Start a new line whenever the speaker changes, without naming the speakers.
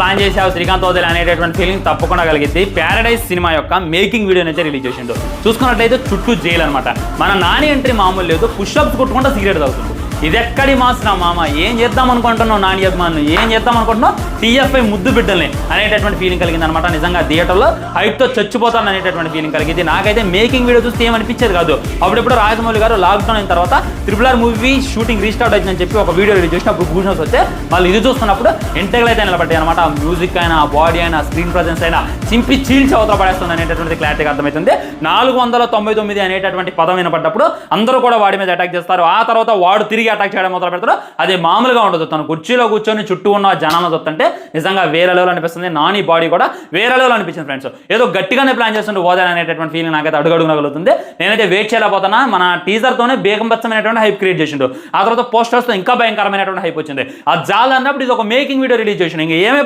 Plan చేసావు శ్రీకాంత్ వదిలే అనేటటువంటి ఫీలింగ్ తప్పకుండా కలిగింది ప్యారడైజ్ సినిమా యొక్క మేకింగ్ వీడియోని అయితే రిలీజ్ చేసిండు. చూసుకున్నట్లయితే చుట్టూ జైలు అనమాట మన నాని ఎంట్రీ మామూలు లేదు. పుష్అప్స్ కొట్టుకుంటా సిగరెట్ తాగుతుంది ఇది ఎక్కడి మాసిన మామ? ఏం చేద్దాం అనుకుంటున్నావు నాని అభిమానులు ఏం చేద్దాం అనుకుంటున్నావు? టీఎఫ్ఐ ముద్దు బిడ్డల్ని అనేటటువంటి ఫీలింగ్ కలిగింది అనమాట నిజంగా థియేటర్లో హైట్తో చచ్చిపోతాను అనేటటువంటి ఫీలింగ్ కలిగింది. నాకైతే మేకింగ్ వీడియో చూస్తే ఏమనిపించేది కాదు. అప్పుడెప్పుడు రాజమౌళి గారు లాక్డౌన్ అయిన తర్వాత triple R movie shooting restart అయిందని చెప్పి ఒక వీడియో రిలీజ్ చేసినప్పుడు గూజన్స్ వస్తే వాళ్ళు ఇది చూస్తున్నప్పుడు ఇంటెగ్రల్ అయితే నిలబడ్డాయి అనమాట మ్యూజిక్ అయినా బాడీ అయినా స్క్రీన్ ప్రజెన్స్ అయినా చింపి చీల్చి అవతల పడేస్తుంది అనేటటువంటి క్లారిటీగా అర్థమవుతుంది. నాలుగు వందల తొంభై తొమ్మిది అనేటటువంటి పదం వినపడ్డప్పుడు అందరూ కూడా వాడి మీద అటాక్ చేస్తారు. ఆ తర్వాత వాడు తిరిగి అటాక్ చేయడం మొదలు పెడతాడో అది మామూలుగా ఉండదు. తను కుర్చీలో కూర్చొని చుట్టూ ఉన్న జనాలను చూస్తుంటే నిజంగా వేరే లెవెల్ అనిపిస్తుంది. నాని బాడీ కూడా వేరే లెవెల్ అనిపించింది ఫ్రెండ్స్ ఏదో గట్టిగానే ప్లాన్ చేస్తుంటే ఓదా అనేటటువంటి ఫీలింగ్ నాకైతే అడుగడుగున కలుగుతుంది నేనైతే వెయిట్ చేయలేకపోతున్నా. మన టీజర్తోనే బేగంబచ్చమైనటువంటి హైప్ క్రియేట్ చేసిండు. ఆ తర్వాత పోస్టర్స్తో ఇంకా భయంకరమైనటువంటి హైప్ వచ్చింది. ఆ జాల్ అన్నప్పుడు ఇది ఒక మేకింగ్ వీడియో రిలీజ్ చేసిండు. ఇంకా ఏమే